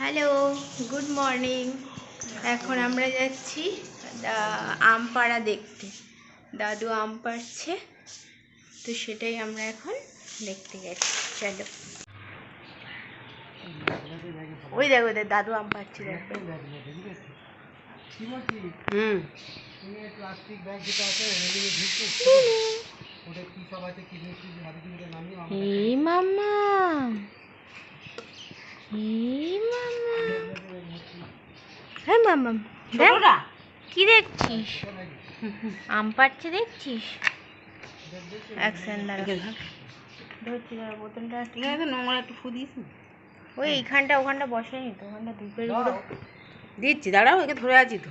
Hello good morning এখন আমরা যাচ্ছি আম পাড়া দেখতে। দাদু আম পাড়ছে তো সেটাই আমরা এখন দেখতে যাচ্ছি। চলো। ওই দেখো দাদু আম পাড়ছে দেখো। হুম। এই মামা মামা হ্যাঁ মামা দেখ কি দেখছিস? আম পাড়ছে দেখছিস? বোতলটা ঠিক আছে নোংরা একটু ফু দিস ওই এইখানটা ওখানটা বসেনি তো ওখানটা ধূপের দিচ্ছি দাঁড়াও একে ধরে আছি তো।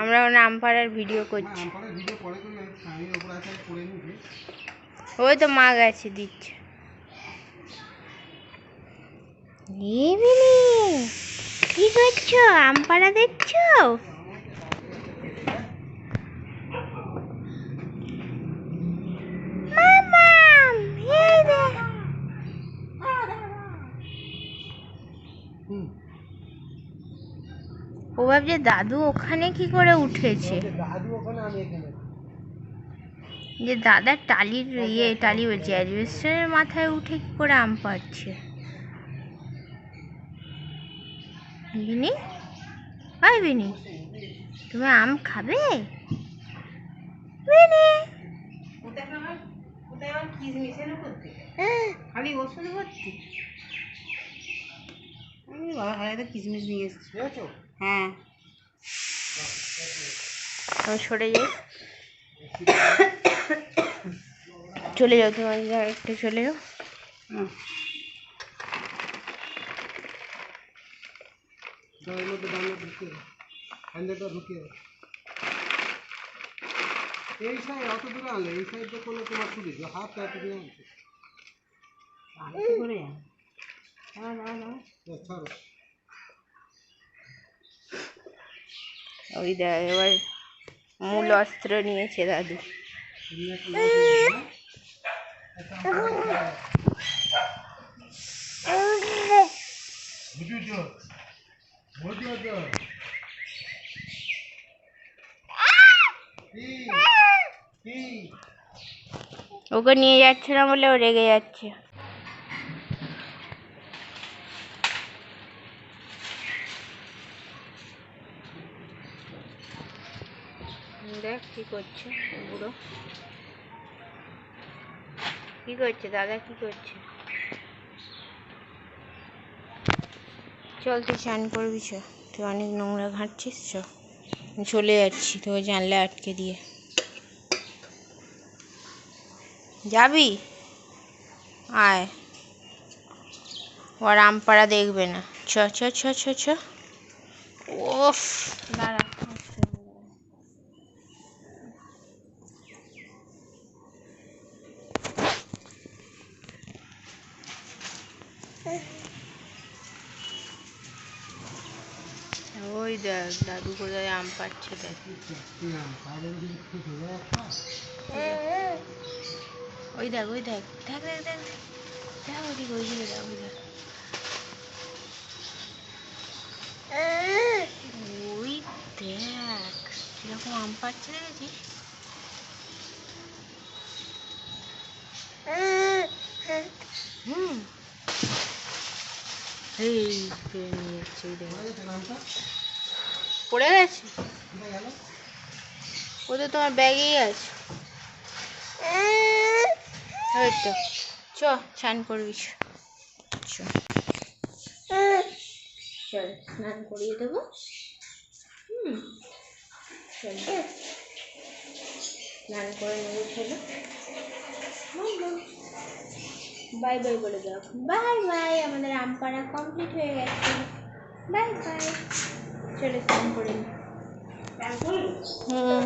আমরা ওখানে আম পাড়ার ভিডিও করছি। ওই তো মা গেছে দিচ্ছে এই বিনি, কি করছ? আম পাড়া দেখছ ও ভাবছে দাদু ওখানে কি করে উঠেছে? যে দাদা টালির ইয়ে টালি বলছে অ্যাডভেস্টারের মাথায় উঠে কি করে আম পাড়ছে? বিনি? হয় বিনি? তুমি আম খাবে? বিনি! খালি ওষুধ ভর্তি? বাবা খালি তো কিশমিশ নিয়ে এসেছি? হ্যাঁ। আমি সরে যাই। চলে যাও তুমি একটু চলে যাও। হুম। জলের মধ্যে ঢুকিয়ে হ্যান্ডেলটা এই সাইড অত দূরে আনলে এই সাইডটা কোনো তোমার সুবিধা হাত এত দূরে আনছে ওই দেখ এবার মূল অস্ত্র নিয়েছে দাদু তুমি একটা নাও তো, হ্যাঁ? বুঝেছ বুঝেছ কি কি ওকে নিয়ে যাচ্ছে না বলে ও রেগে যাচ্ছে। দেখ কি করছে বুড়ো। কি করছে দাদা কি করছে? চল তুই চান করবি চ। তুই অনেক নোংরা ঘাঁটছিস চ। চলে যাচ্ছি তোকে জানলে আটকে দিয়ে। যাবি? আয়। ওর আমপাড়া দেখবে না। চ চ চ চ চ ওফ দাঁড়া ওই দেখ দাদু কোথায় আম পাচ্ছে দেখ। ওই দেখ ওই দেখ দেখ দেখ দেখ দেখ। ওদিকে, ওই দিকে, দেখ, ওই দেখ। ওই দেখ, কীরকম আম পাচ্ছে দেখেছিস? হুম। এই পেয়ে নিয়ে যাচ্ছে দেখ। পড়ে গেছে? ও তো তোমার ব্যাগেই আছে। ওই তো। চ স্নান করবি। চল স্নান করিয়ে দেবো। হুম চল স্নান করে নেব চলো। Bye bye. বলে দাও বাই বাই আমাদের আম পাড়া কমপ্লিট হয়ে গেছে। Bye bye. চলো স্নান করে নি। হুম।